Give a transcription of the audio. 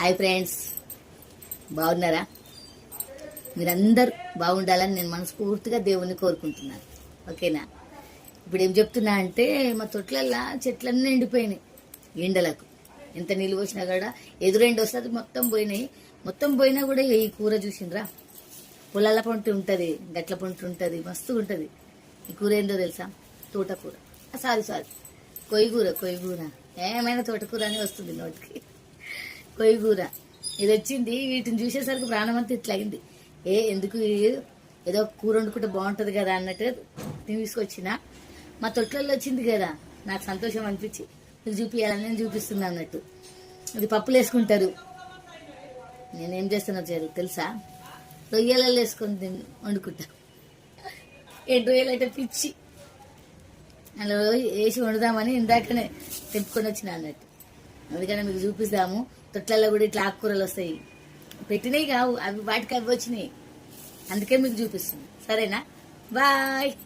Hi friends. బాగున్నారా? మీరందరూ బాగుండాలని నేను మనస్ఫూర్తిగా దేవుణ్ణి కోరుకుంటున్నాను. ఓకేనా? ఇప్పుడు ఏం చెప్తున్నా అంటే మా తొట్లల్లా చెట్లన్నీ ఎండిపోయినాయి ఎండలకు. ఎంత నీళ్ళు పోసినా కూడా ఎదురెండి వస్తుంది మొత్తం పోయినాయి. మొత్తం పోయినా కూడా ఈ కూర చూసిండ్రా? పొలాల పంట ఉంటుంది గట్ల పంట ఉంటుంది మస్తు ఉంటుంది. ఈ కూర ఏందో తెలుసా? తోటకూర. Sorry sorry. కొయ్యి కూర కొయ్యి కూర ఏమైనా తోటకూర అని వస్తుంది నోటికి. పొయ్యి కూర. ఇది వచ్చింది వీటిని చూసేసరికి ప్రాణం అంతా ఇట్లా అయింది. ఏ ఎందుకు ఏదో కూర వండుకుంటే బాగుంటుంది కదా అన్నట్టు తీసుకొచ్చిన. మా తొట్లలో వచ్చింది కదా నాకు సంతోషం అనిపించి. మీకు చూపించాలని నేను చూపిస్తున్నా అన్నట్టు. ఇది పప్పులు వేసుకుంటారు. నేనేం చేస్తున్నా చేరు తెలుసా? రొయ్యలలో వేసుకొని వండుకుంటా. ఏ రొయ్యలు అంటే పిచ్చి. అలా వేసి వండుదామని ఇందాకనే తెంపుకొని వచ్చిన అన్నట్టు. అందుకనే మీకు చూపిస్తాము. తొట్లలో కూడా ఇట్లా ఆకుకూరలు వస్తాయి. పెట్టినవి కావు అవి వాటికి అవి వచ్చినాయి. అందుకే మీకు చూపిస్తుంది సరేనా? బాయ్.